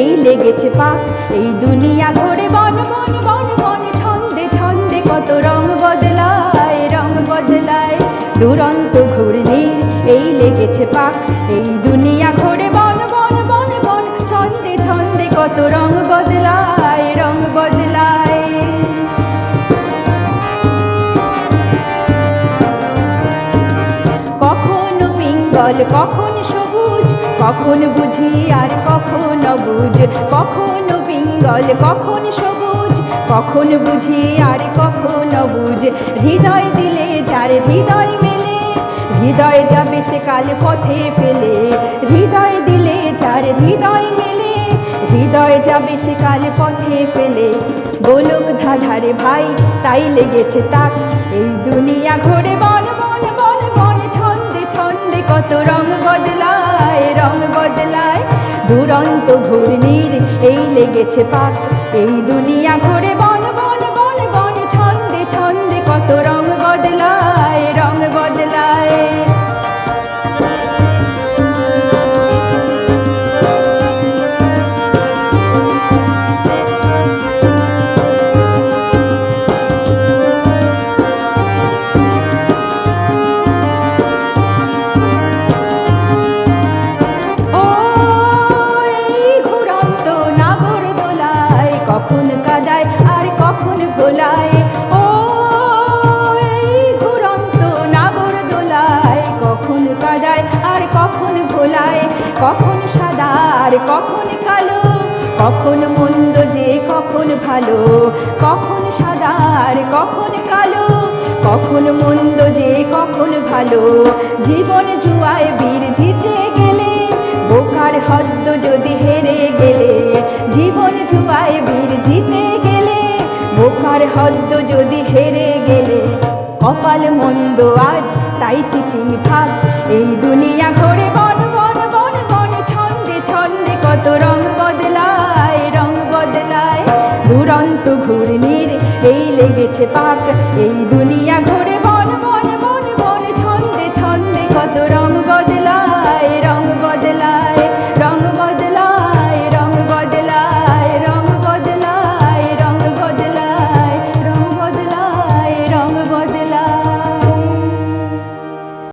এই লেগেছে পাক। এই দুনিয়া ঘোরে বন বন বন বন, ছন্দে ছন্দে কত রং বদলায় রং বদলায়। দুরন্ত ঘূর্ণির এই লেগেছে পাক। এই দুনিয়া ঘোরে বন বন বন বন, ছন্দে ছন্দে কত রং বদলায় রং বদলায়। কখনো পিঙ্গল, কখন কখন বুঝি আর কখন বুঝ কখন পিঙ্গল, কখন সবুজ? কখন বুঝি আর কখন বুঝ হৃদয় দিলে যার হৃদয় মেলে, হৃদয় যাবে সে কাল পথে ফেলে। হৃদয় দিলে যার হৃদয় মেলে, হৃদয় যাবে সে কাল পথে ফেলে। গোলক ধাধারে ভাই, তাই লেগেছে তাক। এই দুনিয়া বদলায়। দুরন্ত ঘূর্ণির এই লেগেছে পাক। এই দুনিয়া ঘুরে বল বল কখন আর কখন ভোলায়, কখন সাদা, আর কখন কালো, কখন মন্দ যে, কখন ভালো, কখন সাদা, আর কখন কালো, কখন মন্দ যে, কখন ভালো। জীবন জুয়ায় বীর জিতে গেলে, বোকার হদ্দ যদি হেরে গেলে, জীবন জুয়ায় বীর জিতে গেলে, বোকার হদ্দ যদি হেরে গেলে, কপাল মন্দ আজ তাই চিচিং ভাগ এই দুনিয়া ঘরে বন বন বন বন, ছন্দে ছন্দে কত রং বদলায় রং বদলায়। দুরন্ত ঘুরনির এই লেগেছে পাক। এই দুনিয়া ঘোরে